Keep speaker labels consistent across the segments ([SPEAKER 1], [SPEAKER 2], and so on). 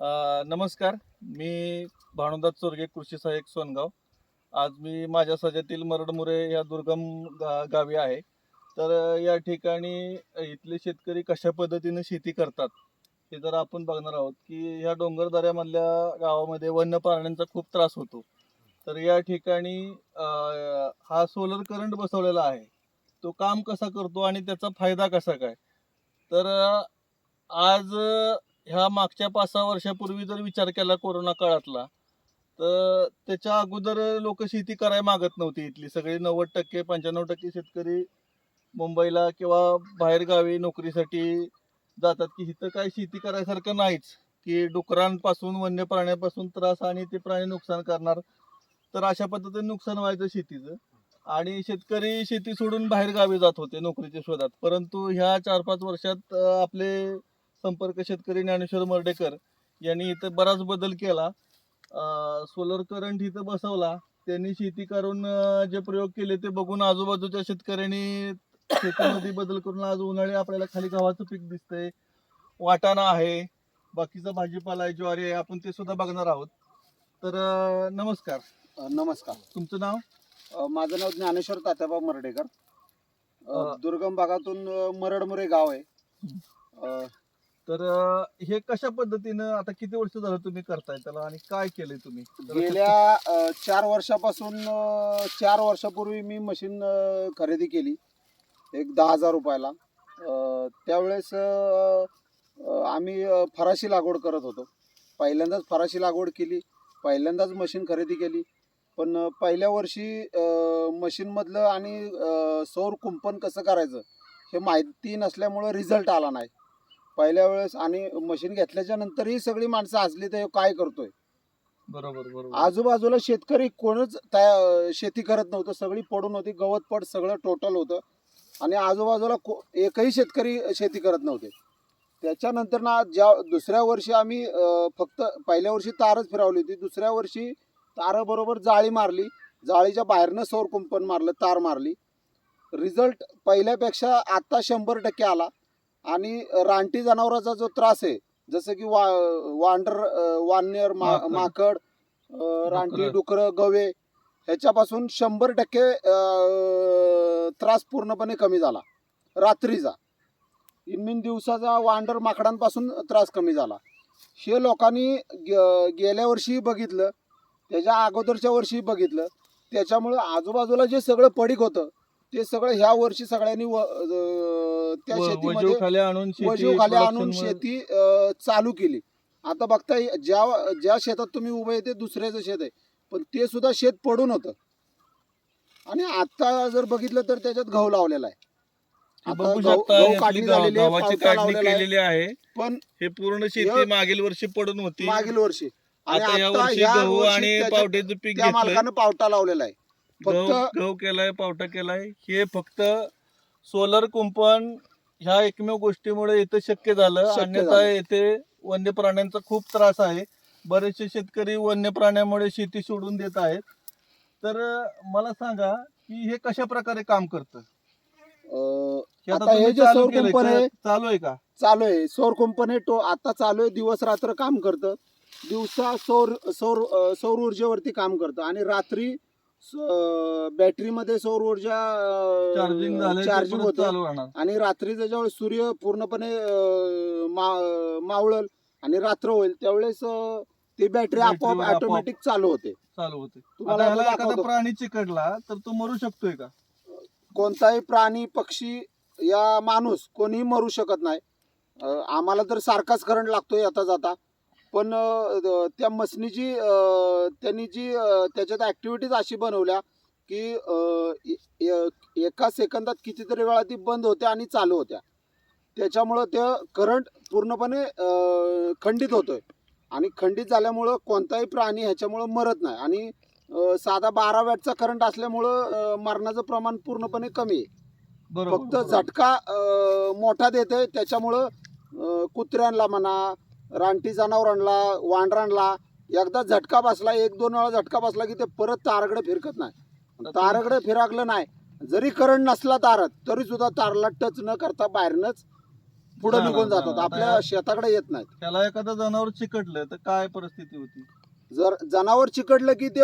[SPEAKER 1] नमस्कार. मी भानुदास चोरगे कृषी सहाय्यक सोनगाव. आज मी माझ्या सजातील मरडमुरे या दुर्गम गा गावी आहे. तर या ठिकाणी इथले शेतकरी कशा पद्धतीने शेती करतात हे जर आपण बघणार आहोत की ह्या डोंगरदऱ्यामधल्या गावामध्ये वन्य प्राण्यांचा खूप त्रास होतो. तर या ठिकाणी हा सोलर करंट बसवलेला आहे. तो काम कसा करतो आणि त्याचा फायदा कसा काय? तर आज ह्या मागच्या पाच सहा वर्षापूर्वी जर विचार केला कोरोना काळातला तर त्याच्या अगोदर लोक शेती करायला मागत नव्हती इथली. सगळी नव्वद टक्के पंच्याण्णव टक्के शेतकरी मुंबईला किंवा बाहेर गावी नोकरीसाठी जातात की इथं काय शेती करायसारखं नाहीच की डुकरांपासून वन्य प्राण्यापासून त्रास आणि ते प्राणी नुकसान करणार. तर अशा पद्धतीने नुकसान व्हायचं शेतीचं. आणि शेतकरी शेती सोडून बाहेर गावी जात होते नोकरीच्या शोधात. परंतु ह्या चार पाच वर्षात आपले संपर्क शेतकरी ज्ञानेश्वर मर्डेकर यांनी इथं बराच बदल केला. सोलर करंट इथं बसवला. त्यांनी शेती करून जे प्रयोग केले ते बघून आजूबाजूच्या शेतकऱ्यांनी शेतीमध्ये बदल करून आज उन्हाळी आपल्याला खाली गव्हाचं पीक दिसतंय. वाटाणा आहे. बाकीचा भाजीपाला आहे ज्वारी आहे. आपण ते सुद्धा बघणार आहोत. तर नमस्कार.
[SPEAKER 2] नमस्कार.
[SPEAKER 1] तुमचं नाव?
[SPEAKER 2] माझं नाव ज्ञानेश्वर तात्याबा मर्डेकर. दुर्गम भागातून मरडमुरे गाव आहे.
[SPEAKER 1] तर अं, हे कशा पद्धतीनं आता किती वर्ष झालं तुम्ही करताय त्याला आणि काय केलंय तुम्ही?
[SPEAKER 2] गेल्या अ, चार वर्षापासून अ, चार वर्षापूर्वी मी मशीन अ, खरेदी केली एक दहा हजार रुपयाला. अ, त्यावेळेस अ, अ, आम्ही अ, फराशी लागवड करत होतो. पहिल्यांदाच फराशी लागवड केली पहिल्यांदाच मशीन खरेदी केली. पण अ, पहिल्या वर्षी अ, मशीनमधलं आणि अ, सौर कुंपण कसं करायचं हे माहिती नसल्यामुळं रिझल्ट आला नाही. पहिल्या वेळेस आणि मशीन घेतल्याच्या नंतरही सगळी माणसं हसली तर काय करतोय?
[SPEAKER 1] बरोबर बरोबर.
[SPEAKER 2] आजूबाजूला शेतकरी कोणच तया शेती करत नव्हतं. सगळी पडून होती गवत पड सगळं टोटल होतं. आणि आजूबाजूला एकही शेतकरी शेती करत नव्हते. त्याच्यानंतर ना ज्या दुसऱ्या वर्षी आम्ही फक्त पहिल्या वर्षी तारच फिरवली होती. दुसऱ्या वर्षी ताराबरोबर जाळी मारली. जाळीच्या बाहेरनं सौर कुंपण मारलं तार मारली. रिझल्ट पहिल्यापेक्षा आत्ता शंभर टक्के आला. आणि रानटी जनावराचा जो त्रास आहे जसं की वा वांडर वानर मा
[SPEAKER 1] माकड.
[SPEAKER 2] रानटी
[SPEAKER 1] डुकरं.
[SPEAKER 2] गवे ह्याच्यापासून शंभर टक्के त्रास पूर्णपणे कमी झाला रात्रीचा इनमिन दिवसाचा वांडर माकडांपासून त्रास कमी झाला हे लोकांनी गे- गेल्या वर्षी बघितलं त्याच्या अगोदरच्या वर्षी बघितलं त्याच्यामुळं आजूबाजूला जे सगळं पडीक होतं ते सगळं ह्या वर्षी सगळ्यांनी व- त्या
[SPEAKER 1] व-
[SPEAKER 2] शेतीमध्ये
[SPEAKER 1] वजीव खाली आणून शेती
[SPEAKER 2] वजीव खाली आणून
[SPEAKER 1] production मध्ये-
[SPEAKER 2] शेती अं, चालू केली. आता बघताय ज्या ज्या शेतात तुम्ही उभे आहे ते दुसऱ्याचं शेत आहे. पण ते सुद्धा शेत पडून होतं. आणि आता जर बघितलं तर त्याच्यात गहू लावलेला आहे.
[SPEAKER 1] हे
[SPEAKER 2] आता
[SPEAKER 1] बघू
[SPEAKER 2] गहू-
[SPEAKER 1] शकता
[SPEAKER 2] गहू
[SPEAKER 1] यातली
[SPEAKER 2] काढणी
[SPEAKER 1] गाव-
[SPEAKER 2] झालेली आहे,
[SPEAKER 1] गावाची
[SPEAKER 2] पावटा
[SPEAKER 1] काढणी
[SPEAKER 2] लावलेला आहे.
[SPEAKER 1] केलेली आहे.
[SPEAKER 2] पण
[SPEAKER 1] हे पूर्ण शेती
[SPEAKER 2] य-
[SPEAKER 1] मागील वर्षी पडून होती.
[SPEAKER 2] मागील वर्षी. आणि
[SPEAKER 1] आता या
[SPEAKER 2] आता
[SPEAKER 1] वर्षी गहू
[SPEAKER 2] वर्षी
[SPEAKER 1] आणि
[SPEAKER 2] त्याच्यात
[SPEAKER 1] पावट्याचं पीक
[SPEAKER 2] त्या
[SPEAKER 1] घेतलंय.
[SPEAKER 2] मालकानं पावटा लावलेला आहे.
[SPEAKER 1] गहू
[SPEAKER 2] फक्त
[SPEAKER 1] गहू केलाय पावटा केलाय. हे फक्त सोलर कुंपण ह्या एकमेव गोष्टीमुळे इथं शक्य झालं.
[SPEAKER 2] शक्य
[SPEAKER 1] अन्यथा
[SPEAKER 2] झालं.
[SPEAKER 1] येथे वन्य प्राण्यांचा खूप त्रास आहे. बरेचसे शेतकरी वन्य प्राण्यामुळे शेती सोडून देत आहेत. तर अं, मला सांगा की हे कशा प्रकारे काम करतं?
[SPEAKER 2] अं,
[SPEAKER 1] हे आता
[SPEAKER 2] आता हे
[SPEAKER 1] तुम्ही
[SPEAKER 2] जे
[SPEAKER 1] चालू
[SPEAKER 2] सौर
[SPEAKER 1] केलंय
[SPEAKER 2] कुंपण
[SPEAKER 1] का?
[SPEAKER 2] आहे
[SPEAKER 1] चालू आहे का?
[SPEAKER 2] चालू आहे. सौर हे टो आता चालू आहे. दिवस रात्र काम करतं. दिवसा सौर सौर अं, सौर ऊर्जेवरती काम करतं. आणि रात्री बॅटरीमध्ये सौर ऊर्जा
[SPEAKER 1] चार्जिंग
[SPEAKER 2] चार्जिंग होतं.
[SPEAKER 1] चालू राहणार
[SPEAKER 2] आणि रात्री ज्यावेळेस सूर्य पूर्णपणे अं, मा- मावळल आणि रात्र होईल त्यावेळेस अं, ती बॅटरी आपोआप ऑटोमॅटिक चालू होते.
[SPEAKER 1] चालू होते.
[SPEAKER 2] तुम्हाला
[SPEAKER 1] आता
[SPEAKER 2] आता
[SPEAKER 1] ह्याला एखादा
[SPEAKER 2] दाखवतो.
[SPEAKER 1] प्राणी चिकटला तर तो मरू शकतोय का?
[SPEAKER 2] कोणताही प्राणी पक्षी या माणूस कोणीही मरू शकत नाही. अं, आम्हाला तर सारखाच करंट लागतोय आता जाता. पण त्या मसनीची त्यांनी जी त्याच्यात ऍक्टिव्हिटीज अशी बनवल्या की एका सेकंदात कितीतरी वेळा ती बंद होत्या आणि चालू होत्या. त्याच्यामुळं ते करंट पूर्णपणे खंडित होतोय. आणि खंडित झाल्यामुळं कोणताही प्राणी ह्याच्यामुळं मरत नाही. आणि साधा बारा वॅटचा करंट असल्यामुळं मरणाचं प्रमाण पूर्णपणे कमी आहे. फक्त. झटका मोठा देते त्याच्यामुळं अं, कुत्र्यांना म्हणा रानटी जनावरांना वांढरांना एकदा झटका बसला एक दोन वेळा झटका बसला की ते परत तारकडे फिरकत नाही. तारकडे फिराकलं नाही. जरी करंट नसला तारात तरी सुद्धा तारला टच न करता बाहेरनच पुढे निघून जातात. आपल्या शेताकडे येत नाहीत.
[SPEAKER 1] त्याला एखादं जनावर चिकटलं तर काय परिस्थिती होती?
[SPEAKER 2] जर जनावर चिकडलं की ते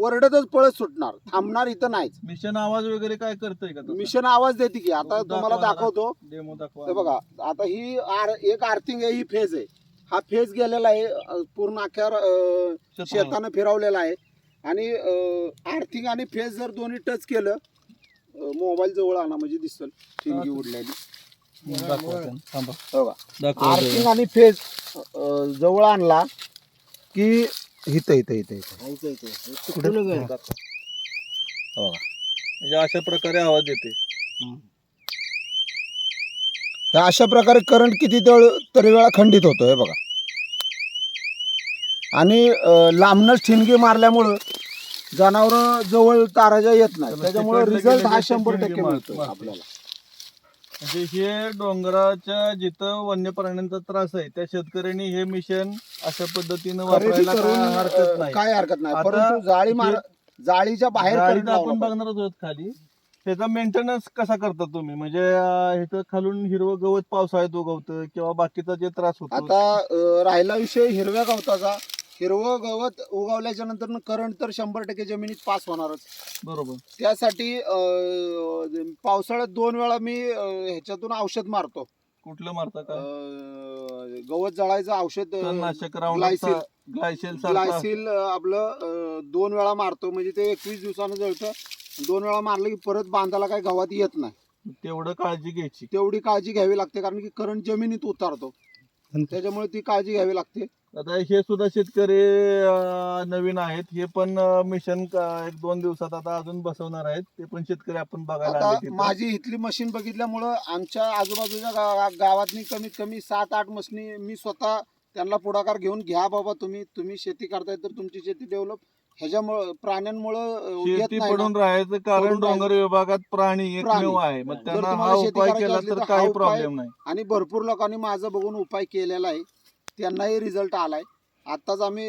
[SPEAKER 2] वरडतच पळत सुटणार थांबणार इथं नाहीच.
[SPEAKER 1] मिशन आवाज वगैरे काय करतंय का तसं?
[SPEAKER 2] मिशन आवाज देते की आता
[SPEAKER 1] दाखवा
[SPEAKER 2] तुम्हाला
[SPEAKER 1] जरा.
[SPEAKER 2] दाखवतो.
[SPEAKER 1] डेमो दाखवा.
[SPEAKER 2] हे बघा आता ही आर एक आर्थिंग आहे ही फेज आहे. हा फेज गेलेला आहे अं, पूर्ण अख्या अं. शेतानं फिरवलेला आहे. आणि आर्थिंग आणि फेज जर दोन्ही टच केलं मोबाईल जवळ आणा म्हणजे दिसल. ठिणगी उडलेली.
[SPEAKER 1] दाखवा.
[SPEAKER 2] बघा.
[SPEAKER 1] दाखवा
[SPEAKER 2] आर्थिंग आणि फेज जवळ आणला. की इथं इथं इथं इथं. बघा
[SPEAKER 1] म्हणजे अशा प्रकारे आवाज येते.
[SPEAKER 2] तर अशा प्रकारे करंट किती तेळ- तरी वेळा खंडित होतो हे बघा. आणि अं, लांबनच ठिणगी मारल्यामुळं जनावर जवळ ताराजा येत नाही. त्याच्यामुळे रिझल्ट हा शंभर टक्के मिळतो. आपल्याला.
[SPEAKER 1] म्हणजे हे डोंगराच्या जिथं वन्य प्राण्यांचा त्रास आहे त्या शेतकऱ्यांनी हे मिशन अशा पद्धतीनं वापरायला काय हरकत नाही.
[SPEAKER 2] काय हरकत नाही.
[SPEAKER 1] आता
[SPEAKER 2] परंतु जाळी मार जाळीच्या बाहेर
[SPEAKER 1] गाडीत आपण. बघणारच आहोत खाली. त्याचा मेंटेनन्स कसा करता तुम्ही? म्हणजे अं, इथं खालून हिरवं गवत पावसाळ्यात उगवतं किंवा बाकीचा जे त्रास होतो?
[SPEAKER 2] आता अं, राहिला विषय हिरव्या गवताचा. हिरवं गवत उगवल्याच्या नंतर करंट तर शंभर टक्के जमिनीत पास होणारच.
[SPEAKER 1] बरोबर.
[SPEAKER 2] त्यासाठी अं, पावसाळ्यात दोन वेळा मी अं, ह्याच्यातून औषध मारतो.
[SPEAKER 1] कुठलं मारता का?
[SPEAKER 2] अं, गवत जळायचं औषध अं,
[SPEAKER 1] तणनाशक
[SPEAKER 2] ग्लायसिल.
[SPEAKER 1] ग्लायसेल
[SPEAKER 2] ग्लायसिल अं, आपलं अं, दोन वेळा मारतो. म्हणजे ते एकवीस दिवसानं जळतं. दोन वेळा मारलं की परत बांधाला काही गवत येत नाही.
[SPEAKER 1] तेवढं काळजी घ्यायची.
[SPEAKER 2] तेवढी काळजी घ्यावी लागते कारण की करंट जमिनीत उतारतो. त्याच्यामुळे ती काळजी घ्यावी लागते.
[SPEAKER 1] आता हे सुद्धा शेतकरी अं, नवीन आहेत हे पण मिशन एक दोन दिवसात आता अजून बसवणार आहेत ते पण शेतकरी आपण बघायला
[SPEAKER 2] आता
[SPEAKER 1] आले तिथं.
[SPEAKER 2] माझी इथली मशीन बघितल्यामुळं आमच्या आजूबाजूच्या गा- गावातनी कमीत कमी सात आठ मशीनी मी स्वतः त्यांना पुढाकार घेऊन घ्या बाबा तुम्ही तुम्ही शेती करताय तर तुमची शेती डेव्हलप ह्याच्यामुळं प्राण्यांमुळं अं, येत
[SPEAKER 1] शेती
[SPEAKER 2] नाही ना.
[SPEAKER 1] पडून राहायचं कारण
[SPEAKER 2] पडून
[SPEAKER 1] डोंगर विभागात प्राणी एकमेव
[SPEAKER 2] प्राणी.
[SPEAKER 1] आहे मग
[SPEAKER 2] जर
[SPEAKER 1] त्यांना
[SPEAKER 2] तुम्हाला
[SPEAKER 1] हा
[SPEAKER 2] शेती
[SPEAKER 1] उपाय
[SPEAKER 2] करायची
[SPEAKER 1] केला
[SPEAKER 2] असली
[SPEAKER 1] तर
[SPEAKER 2] तर हा
[SPEAKER 1] काही
[SPEAKER 2] उपाय-
[SPEAKER 1] प्रॉब्लेम नाही
[SPEAKER 2] आणि भरपूर लोकांनी माझं बघून उपाय केलेला आहे त्यांनाही रिझल्ट आलाय. आत्ताच आम्ही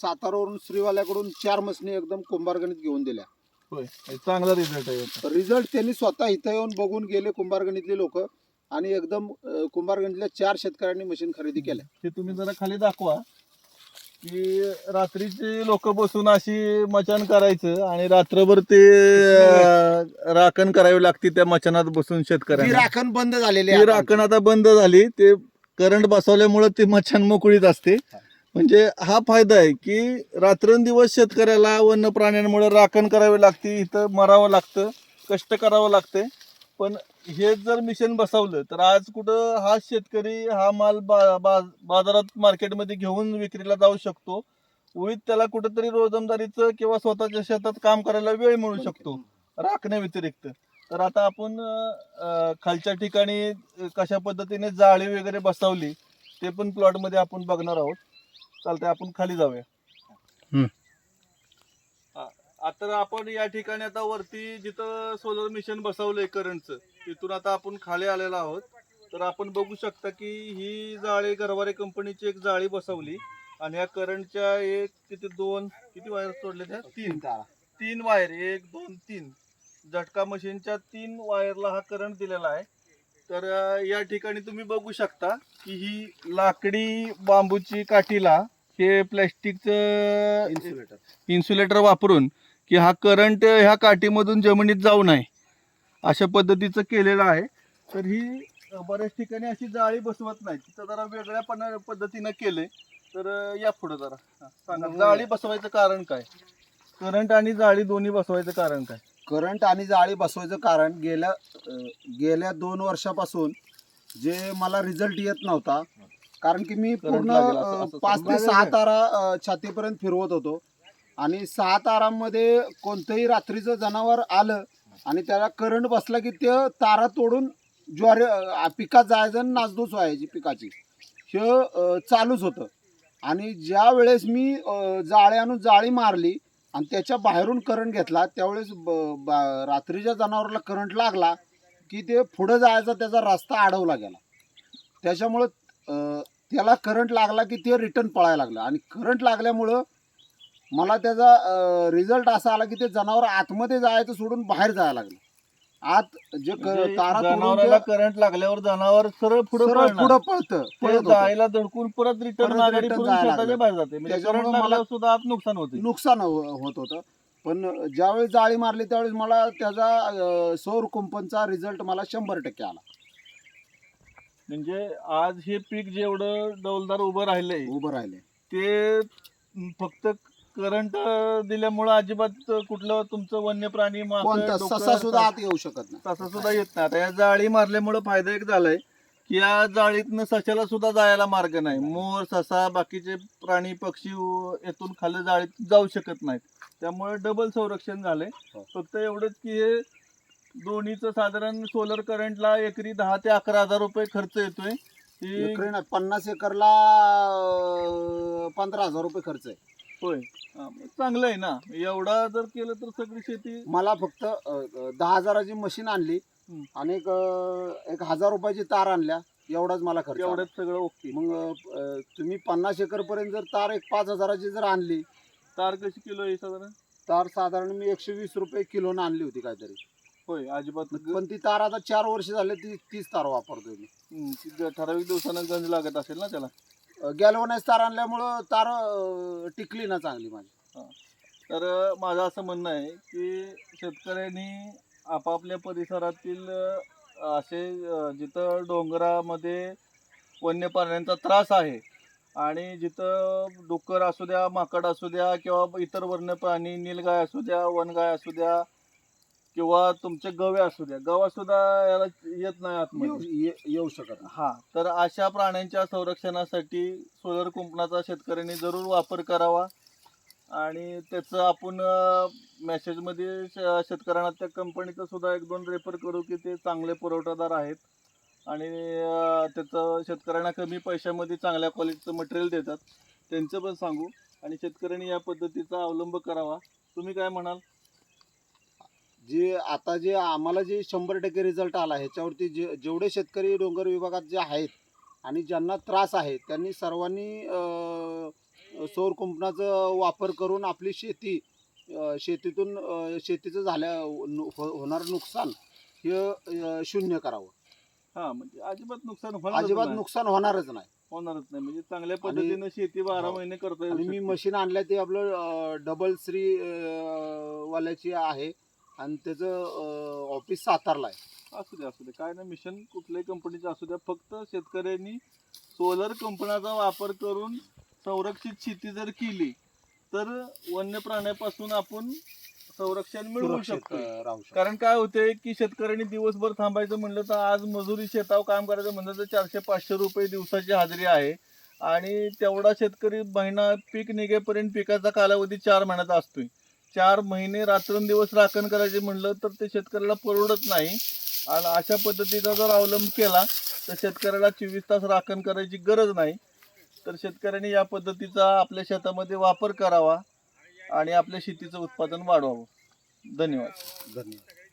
[SPEAKER 2] सातारावरून श्रीवाल्याकडून चार मसनी एकदम कुंभारगणित घेऊन दिल्या.
[SPEAKER 1] होय हे चांगला रिझल्ट आहे याचा.
[SPEAKER 2] रिझल्ट त्यांनी स्वतः इथं येऊन बघून गेले कुंभारगणितले लोक आणि एकदम अं, कुंभारगणितल्या चार शेतकऱ्यांनी मशीन खरेदी केल्या.
[SPEAKER 1] हे तुम्ही जरा खाली दाखवा की रात्रीची लोक बसून अशी मचान करायचं आणि रात्रभर ते अं, राखण करावी लागते त्या मचानात बसून
[SPEAKER 2] ती
[SPEAKER 1] शेतकऱ्यांना.
[SPEAKER 2] राखण बंद झालेली
[SPEAKER 1] ती
[SPEAKER 2] आहे
[SPEAKER 1] राखण आता बंद झाली ते करंट बसवल्यामुळे ती मच्छान मोकळीत असते. म्हणजे हा फायदा आहे की रात्रंदिवस शेतकऱ्याला वन्य प्राण्यांमुळे राखण करावी लागते इथं मरावं लागतं कष्ट करावं लागते. पण हे जर मिशन बसवलं तर आज कुठं हा शेतकरी हा माल बा, बा, बाजारात मार्केटमध्ये घेऊन विक्रीला जाऊ शकतो. उळीत त्याला कुठंतरी रोजंदारीचं किंवा स्वतःच्या शेतात काम करायला वेळ मिळू शकतो. राखण्या व्यतिरिक्त. तर आता आपण अं, खालच्या ठिकाणी कशा पद्धतीने जाळी वगैरे बसवली ते पण प्लॉटमध्ये आपण बघणार आहोत. चालतंय आपण खाली जाऊया.
[SPEAKER 2] हम्म.
[SPEAKER 1] आता आपण या ठिकाणी आता वरती जिथं सोलर मिशन बसवलंय करंटचं तिथून आता आपण खाली आलेलो आहोत. तर आपण बघू शकता की ही जाळी गरवारे कंपनीची एक जाळी बसवली. आणि या करंटच्या एक किती दोन किती वायर सोडले त्या तीन. तीन वायर एक दोन तीन. झटका मशीनच्या तीन वायरला हा करंट दिलेला आहे. तर या ठिकाणी तुम्ही बघू शकता की ही लाकडी बांबूची काठीला हे प्लॅस्टिकचं
[SPEAKER 2] इन्सुलेटर
[SPEAKER 1] इन्सुलेटर वापरून की हा करंट ह्या काठीमधून जमिनीत जाऊ नये. अशा पद्धतीचं केलेलं आहे. तर ही बऱ्याच ठिकाणी अशी जाळी बसवत नाही. तिथं जरा वेगळ्या पणा पद्धतीनं केले तर या पुढे जरा. हा, सांगा. जाळी बसवायचं कारण काय? करंट आणि जाळी दोन्ही बसवायचं कारण काय?
[SPEAKER 2] करंट आणि जाळी बसवायचं कारण गेल्या अं, गेल्या दोन वर्षापासून जे मला रिझल्ट येत नव्हता कारण की मी पूर्ण
[SPEAKER 1] लागेल असं-
[SPEAKER 2] अं,
[SPEAKER 1] असं
[SPEAKER 2] पाच ते. सहा तारा अं, छातीपर्यंत फिरवत होतो आणि सहा तारांमध्ये कोणतंही रात्रीचं जनावर आलं आणि त्याला करंट बसला की ते तारा तोडून ज्वारी अं, पिकात जायचं आणि नासधूस व्हायची पिकाची हे अं, चालूच होतं आणि ज्या वेळेस मी अं, जाळी आणून जाळी मारली आणि त्याच्या बाहेरून करंट घेतला. त्यावेळेस ब- बा- रात्रीच्या जनावराला करंट लागला की ते पुढं जायचा त्याचा रस्ता अडवला गेला. त्याच्यामुळं त्याला करंट लागला की ते रिटर्न पळायला लागलं. आणि करंट लागल्यामुळं मला त्याचा रिझल्ट असा आला की ते जनावर आतमध्ये जायचं सोडून बाहेर जायला लागलं. आत जे क-
[SPEAKER 1] म्हणजे
[SPEAKER 2] तारा तोडून
[SPEAKER 1] जनावराला
[SPEAKER 2] ते
[SPEAKER 1] करंट लागल्यावर जनावर सरळ पुढे
[SPEAKER 2] सरळ पुढं पळतं
[SPEAKER 1] ते
[SPEAKER 2] पळत होतं.
[SPEAKER 1] जायला धडकून परत रिटर्न
[SPEAKER 2] परत
[SPEAKER 1] माघारी
[SPEAKER 2] return
[SPEAKER 1] फिरून
[SPEAKER 2] जायला
[SPEAKER 1] शेताच्या
[SPEAKER 2] लागलं.
[SPEAKER 1] बाहेर जाते. म्हणजे
[SPEAKER 2] त्याच्यामुळे
[SPEAKER 1] करंट
[SPEAKER 2] मला-
[SPEAKER 1] लागल्यावर सुद्धा आत नुकसान होते.
[SPEAKER 2] नुकसान हो- होत होतं. पण ज्यावेळेस जाळी मारली त्यावेळेस मला त्याचा अं, सौर कुंपनचा रिझल्ट मला शंभर टक्के आला.
[SPEAKER 1] म्हणजे आज हे पीक जेवढं डौलदार उभं राहिलंय
[SPEAKER 2] उभं राहिले
[SPEAKER 1] ते फक्त करंट दिल्यामुळं अजिबात कुठलं तुमचं वन्य प्राणी माकड,
[SPEAKER 2] कोणता?
[SPEAKER 1] डुक्कर,
[SPEAKER 2] ससा सुद्धा आत येऊ शकत नाही.
[SPEAKER 1] तसा सुद्धा येत नाही. आता या जाळी मारल्यामुळे फायदा एक झालाय की या जाळीतनं सशाला सुद्धा जायला मार्ग नाही. मोर ससा बाकीचे प्राणी पक्षी उ- येथून खाली जाळीत जाऊ शकत नाहीत. त्यामुळे डबल संरक्षण झालंय.
[SPEAKER 2] हो. फक्त
[SPEAKER 1] एवढंच की हे दोन्हीचं साधारण सोलर करंटला एकरी दहा ते अकरा हजार रुपये खर्च येतोय.
[SPEAKER 2] एकरी नाही पन्नास एकरला अं, पंधरा हजार रुपये खर्च आहे.
[SPEAKER 1] होय. हा, मग चांगलं आहे ना. एवढा जर केलं तर सगळी शेती
[SPEAKER 2] मला फक्त अं, अं, दहा हजाराची मशीन आणली
[SPEAKER 1] हम्म.
[SPEAKER 2] आणि एक अं, एक हजार रुपयाची तार आणल्या. एवढाच मला खर्च आला.
[SPEAKER 1] एवढ्यात सगळं ओके.
[SPEAKER 2] मग अं, तुम्ही पन्नास एकर पर्यंत जर तार एक पाच हजाराची जर आणली.
[SPEAKER 1] तार कशी किलो आहे साधारण?
[SPEAKER 2] तार साधारण मी एकशे वीस रुपये किलोनं आणली होती काहीतरी.
[SPEAKER 1] होय अजिबात
[SPEAKER 2] पण ती तार आता चार वर्ष झाले ती तीच तार वापरतोय मी.
[SPEAKER 1] हम्म, ती ग- ठराविक दिवसानं गंज लागत असेल ना त्याला?
[SPEAKER 2] गॅलवनाईज तार आणल्यामुळं तार अं, टिकली ना चांगली माझी.
[SPEAKER 1] तर माझं असं म्हणणं आहे की शेतकऱ्यांनी आपापल्या परिसरातील असे जिथं डोंगरामध्ये वन्य प्राण्यांचा त्रास आहे आणि जिथं डुक्कर असू द्या माकड असू द्या किंवा इतर वन्य प्राणी नीलगाय असू द्या वनगाय असू द्या किंवा तुमचे गवे असू द्या. गवा सुद्धा याला येत नाही आतमध्ये.
[SPEAKER 2] ये- येऊ शकत नाही.
[SPEAKER 1] हा तर अशा प्राण्यांच्या संरक्षणासाठी सोलर कुंपणाचा शेतकऱ्यांनी जरूर वापर करावा आणि त्याचं आपण मेसेजमध्ये शेतकऱ्यांना त्या कंपनीचं सुद्धा एक दोन रेफर करू की ते चांगले पुरवठादार आहेत आणि अं, त्याचं शेतकऱ्यांना कमी पैशामध्ये चांगल्या क्वालिटीचं मटेरियल देतात. त्यांचं पण सांगू आणि शेतकऱ्यांनी या पद्धतीचा अवलंब करावा. तुम्ही काय म्हणाल?
[SPEAKER 2] जे आता जे आम्हाला जे शंभर टक्के रिझल्ट आला ह्याच्यावरती जे जेवढे शेतकरी डोंगर विभागात जे आहेत आणि ज्यांना त्रास आहे त्यांनी सर्वांनी सौर कुंपणाचा वापर करून आपली शेती शेतीतून शेतीचं झाल्या हो- होणारं नुकसान हे शून्य करावं.
[SPEAKER 1] हा म्हणजे अजिबात नुकसान होणार
[SPEAKER 2] अजिबात नुकसान होणारच नाही.
[SPEAKER 1] होणारच नाही. म्हणजे चांगल्या पद्धतीनं शेती बारा
[SPEAKER 2] हो.
[SPEAKER 1] महिने करता
[SPEAKER 2] आणि मी. मशीन आणलं ते आपलं डबल श्री वाल्याची आहे. आणि त्याचं ऑफिस सातारला आहे.
[SPEAKER 1] असू द्या असू द्या काय नाही मिशन कुठल्याही कंपनीचं असू द्या फक्त शेतकऱ्यांनी सोलर कंपन्याचा वापर करून संरक्षित शेती जर केली तर वन्य प्राण्यापासून आपण संरक्षण मिळवू
[SPEAKER 2] शकतो.
[SPEAKER 1] कारण काय होते की शेतकऱ्यांनी दिवसभर थांबायचं म्हणलं तर आज मजुरी शेतावर काम करायचं म्हणलं तर चारशे पाचशे रुपये दिवसाची हजेरी आहे. आणि तेवढा शेतकरी महिना पीक निघेपर्यंत पिकाचा कालावधी चार महिन्याचा असतोय. चार महिने रात्रंदिवस राखण करायचे म्हणलं तर ते शेतकऱ्याला परवडत नाही. आणि अशा पद्धतीचा जर अवलंब केला तर शेतकऱ्याला चोवीस तास राखण करायची गरज नाही. तर शेतकऱ्यांनी या पद्धतीचा आपल्या शेतामध्ये वापर करावा आणि आपल्या शेतीचं उत्पादन वाढवावं. धन्यवाद.
[SPEAKER 2] धन्यवाद.